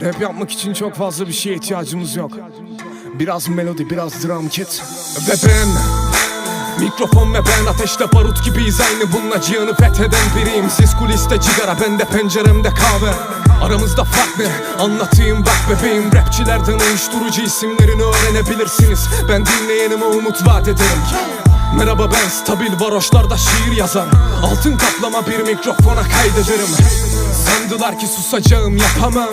Rap yapmak için çok fazla bir şeye ihtiyacımız yok. Biraz melodi, biraz drum kit. Ve ben Mikrofon ve ben ateşte barut gibiyiz. Aynı bununla cihanı fetheden biriyim. Siz kuliste cigara ben de penceremde kahve. Aramızda fark ne? Anlatayım bak bebeğim. Rapçilerden uyuşturucu isimlerini öğrenebilirsiniz. Ben dinleyenime umut vaat ederim Merhaba ben stabil varoşlarda şiir yazar Altın kaplama bir mikrofona kaydederim. Sandılar ki susacağım yapamam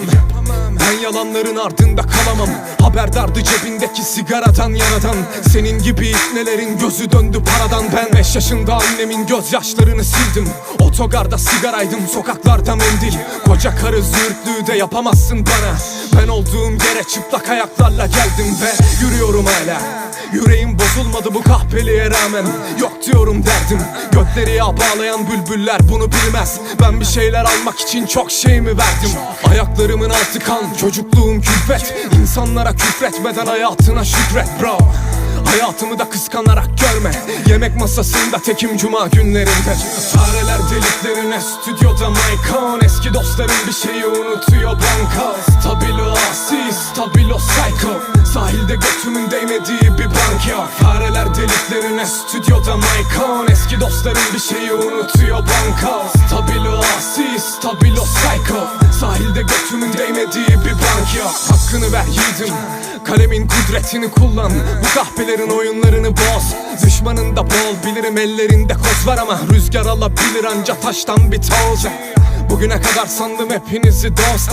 Ben yalanların ardında kalamam. Haberdardı cebindeki sigaradan yaradan. Senin gibi iknelerin gözü döndü paradan. Ben 5 yaşında annemin gözyaşlarını sildim. Otogarda sigaraydım sokaklarda mendil. Koca karı zürtlüğü de yapamazsın bana. Ben olduğum yere çıplak ayaklarla geldim ve yürüyorum hala Yüreğim bozulmadı bu kahpeliğe rağmen. Yok diyorum derdim Gökleri bağlayan bülbüller bunu bilmez. Ben bir şeyler almak için çok şey mi verdim. Ayaklarımın altı kan Çocukluğum külfet. İnsanlara küfretmeden hayatına şükret bro. Hayatımı da kıskanarak görme. Yemek masasında tekim cuma günlerinde. Fareler deliklerine stüdyoda Maykon Eski dostlarım bir şeyi unutuyor banka. Stabilo asi, stabilo psycho. Sahilde götümün değmediği bank yok. Fareler deliklerine stüdyoda Maykon Eski dostlarım bir şeyi unutuyor banka. Stabilo asi, stabilo psycho. Sahilde götümün değmediği bir bank yok. Hakkını ver yiğidim. Kalemin kudretini kullan. Bu kahpelerin oyunlarını boz. Düşmanın da bol. Bilirim ellerinde koz var ama Rüzgar alabilir anca taştan bir toz Bugüne kadar sandım hepinizi dost.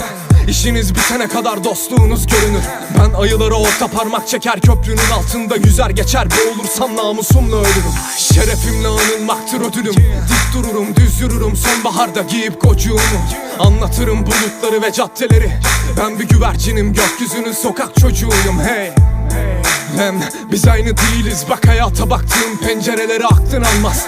İşiniz bitene kadar dostluğunuz görünür. Ben ayılara orta parmak çeker köprünün altında Yüzer geçer. Boğulursam namusumla ölürüm. Şerefimle anılmaktır ödülüm. Dik dururum düz yürürüm. Sonbaharda giyip kocuğumu Anlatırım bulutları ve caddeleri. Ben bir güvercinim gökyüzünün sokak çocuğuyum. Hey. Hem biz aynı değiliz. Bak hayata baktığım pencereleri aklın almaz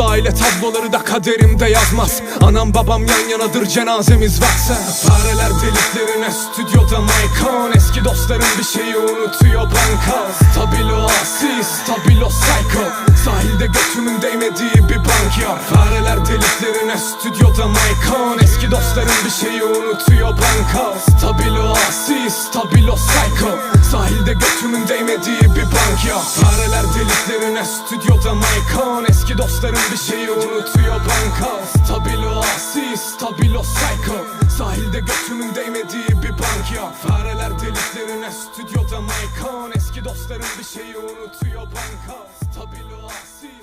Mutlu aile tabloları da kaderimde yazmaz. Anam babam yan yanadır cenazemiz varsa. Fareler deliklerine stüdyoda Maykon Eski dostlarım bir şeyi unutuyor banka. Stabilo asi, stabilo psycho. Sahilde götümün değmediği bir bank yok Fareler deliklerine stüdyoda Maykon Eski dostlarım bir şeyi unutuyor banka. Stabilo asi, stabilo psycho. Sahilde götümün değmediği bank yok. Fareler deliklerine stüdyoda Maykon Eski dostlarım bir şeyi unutuyor banka. Stabilo asi, stabilo psycho. Sahilde götümün değmediği bir bank yok. Fareler deliklerine stüdyoda Maykon Eski dostlarım bir şeyi unutuyor banka. Stabilo asi,